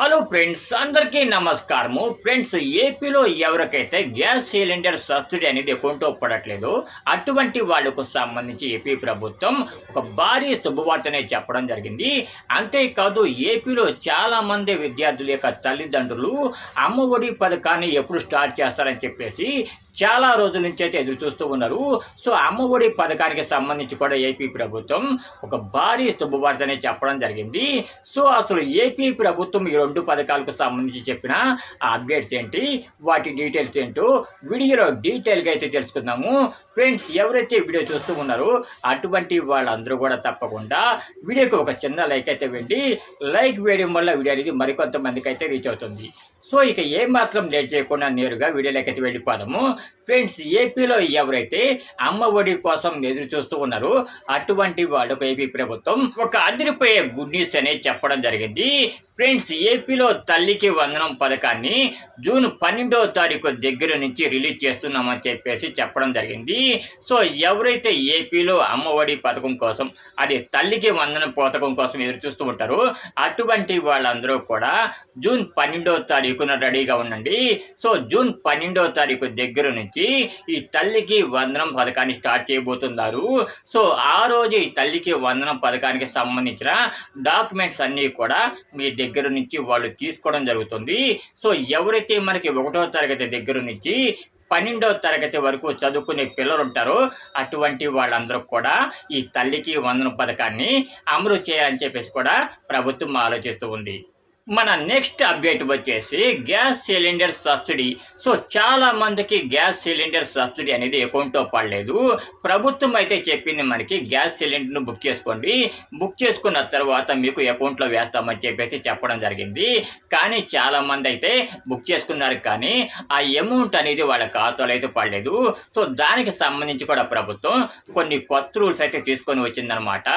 Hello friends అందరికీ నమస్కారము. Friends ఏపీలో ఎవరికైతే గ్యాస్ సిలిండర్ సబ్సిడీ అనేది అకౌంట్లో పడట్లేదు అటువంటి వాళ్ళకు సంబంధించి ఏపీ ప్రభుత్వం ఒక భారీ శుభవార్తనే చెప్పడం జరిగింది. అంతేకాదు ఏపీలో చాలా మంది విద్యార్థుల యొక్క తల్లిదండ్రులు అమ్మఒడి పథకాన్ని ఎప్పుడు స్టార్ట్ చేస్తారని చెప్పేసి చాలా రోజుల నుంచి అయితే ఎదురు చూస్తూ ఉన్నారు. సో అమ్మఒడి పథకానికి సంబంధించి కూడా ఏపీ ప్రభుత్వం ఒక భారీ శుభవార్తనే చెప్పడం జరిగింది. సో అసలు ఏపీ ప్రభుత్వం రెండు పథకాలకు సంబంధించి చెప్పిన అప్డేట్స్ ఏంటి వాటి డీటెయిల్స్ ఏంటో వీడియోలో డీటెయిల్గా అయితే తెలుసుకుందాము. ఫ్రెండ్స్ ఎవరైతే వీడియో చూస్తూ ఉన్నారో అటువంటి వాళ్ళందరూ కూడా తప్పకుండా వీడియోకి ఒక చిన్న లైక్ అయితే వెండి లైక్ వేయడం వల్ల వీడియో అనేది మరికొంతమందికి అయితే రీచ్ అవుతుంది. సో ఇక ఏ మాత్రం లేట్ చేయకుండా నేరుగా వీడియోలోకి వెళ్ళిపోదాము. ఫ్రెండ్స్ ఏపీలో ఎవరైతే అమ్మ ఒడి కోసం ఎదురు చూస్తూ ఉన్నారో అటువంటి వాళ్ళకు ఏపీ ప్రభుత్వం ఒక అదిరిపోయే గుడ్ న్యూస్ అనేది చెప్పడం జరిగింది. ఫ్రెండ్స్ ఏపీలో తల్లికి వందనం పథకాన్ని జూన్ పన్నెండవ తారీఖు దగ్గర నుంచి రిలీజ్ చేస్తున్నామని చెప్పేసి చెప్పడం జరిగింది. సో ఎవరైతే ఏపీలో అమ్మఒడి పథకం కోసం అది తల్లికి వందనం పథకం కోసం ఎదురు చూస్తూ ఉంటారో అటువంటి వాళ్ళందరూ కూడా జూన్ పన్నెండవ తారీఖున రెడీగా ఉండండి. సో జూన్ పన్నెండవ తారీఖు దగ్గర నుంచి ఈ తల్లికి వందనం పథకాన్ని స్టార్ట్ చేయబోతున్నారు. సో ఆ రోజు ఈ తల్లికి వందనం పథకానికి సంబంధించిన డాక్యుమెంట్స్ అన్నీ కూడా మీ దగ్గర నుంచి వాళ్ళు తీసుకోవడం జరుగుతుంది. సో ఎవరైతే మనకి ఒకటో తరగతి దగ్గర నుంచి పన్నెండవ తరగతి వరకు చదువుకునే పిల్లలు ఉంటారో అటువంటి వాళ్ళందరూ కూడా ఈ తల్లికి వందన పథకాన్ని అమలు చేయాలని చెప్పేసి కూడా ప్రభుత్వం ఆలోచిస్తూ ఉంది. మన నెక్స్ట్ అప్డేట్ వచ్చేసి గ్యాస్ సిలిండర్ సబ్సిడీ. సో చాలా మందికి గ్యాస్ సిలిండర్ సబ్సిడీ అనేది అకౌంట్లో పడలేదు. ప్రభుత్వం అయితే చెప్పింది మనకి గ్యాస్ సిలిండర్ను బుక్ చేసుకోండి. బుక్ చేసుకున్న తర్వాత మీకు అకౌంట్లో వేస్తామని చెప్పేసి చెప్పడం జరిగింది. కానీ చాలా మంది అయితే బుక్ చేసుకున్నారు కానీ ఆ అమౌంట్ అనేది వాళ్ళ ఖాతాలో అయితే పడలేదు. సో దానికి సంబంధించి కూడా ప్రభుత్వం కొన్ని కొత్త రూల్స్ అయితే తీసుకొని వచ్చిందనమాట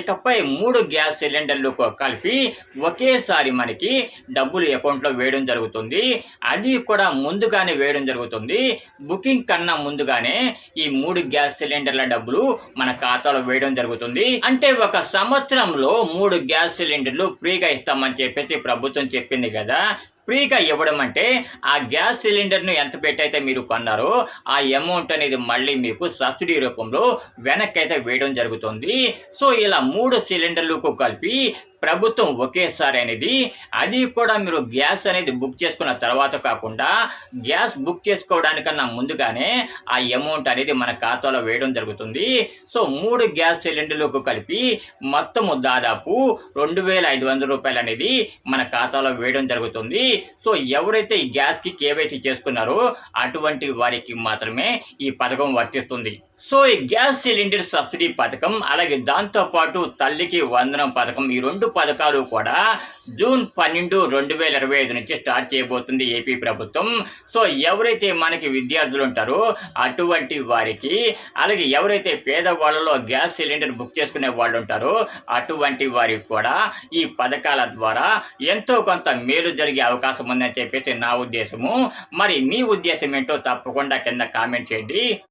ఇకపై మూడు గ్యాస్ సిలిండర్లు కలిపి ఒకేసారి మనకి డబ్బులు అకౌంట్లో వేయడం జరుగుతుంది. అది కూడా ముందుగానే వేయడం జరుగుతుంది. బుకింగ్ కన్నా ముందుగానే ఈ మూడు గ్యాస్ సిలిండర్ల డబ్బులు మన ఖాతాలో వేయడం జరుగుతుంది. అంటే ఒక సంవత్సరంలో మూడు గ్యాస్ సిలిండర్లు ఫ్రీగా ఇస్తామని చెప్పేసి ప్రభుత్వం చెప్పింది కదా. ఫ్రీగా ఇవ్వడం అంటే ఆ గ్యాస్ సిలిండర్ను ఎంత పెట్టయితే మీరు కొన్నారో ఆ అమౌంట్ అనేది మళ్ళీ మీకు సబ్సిడీ రూపంలో వెనక్కి అయితే వేయడం జరుగుతుంది. సో ఇలా మూడు సిలిండర్లకు కలిపి ప్రభుత్వం ఒకేసారి అనేది అది కూడా మీరు గ్యాస్ అనేది బుక్ చేసుకున్న తర్వాత కాకుండా గ్యాస్ బుక్ చేసుకోవడానికన్నా ముందుగానే ఆ అమౌంట్ అనేది మన ఖాతాలో వేయడం జరుగుతుంది. సో మూడు గ్యాస్ సిలిండర్లకు కలిపి మొత్తము దాదాపు రెండు వేల ఐదు వందల రూపాయలు అనేది మన ఖాతాలో వేయడం జరుగుతుంది. సో ఎవరైతే ఈ గ్యాస్కి కేవైసీ చేసుకున్నారో అటువంటి వారికి మాత్రమే ఈ పథకం వర్తిస్తుంది. సో ఈ గ్యాస్ సిలిండర్ సబ్సిడీ పథకం అలాగే దాంతోపాటు తల్లికి వందనం పథకం ఈ రెండు పథకాలు కూడా జూన్ పన్నెండు రెండు వేల ఇరవై ఐదు నుంచి స్టార్ట్ చేయబోతుంది ఏపీ ప్రభుత్వం. సో ఎవరైతే మనకి విద్యార్థులు ఉంటారో అటువంటి వారికి అలాగే ఎవరైతే పేదవాళ్ళలో గ్యాస్ సిలిండర్ బుక్ చేసుకునే వాళ్ళు ఉంటారో అటువంటి వారికి కూడా ఈ పథకాల ద్వారా ఎంతో కొంత మేలు జరిగే అవకాశం ఉందని చెప్పేసి నా ఉద్దేశము. మరి మీ ఉద్దేశం ఏంటో తప్పకుండా కింద కామెంట్ చేయండి.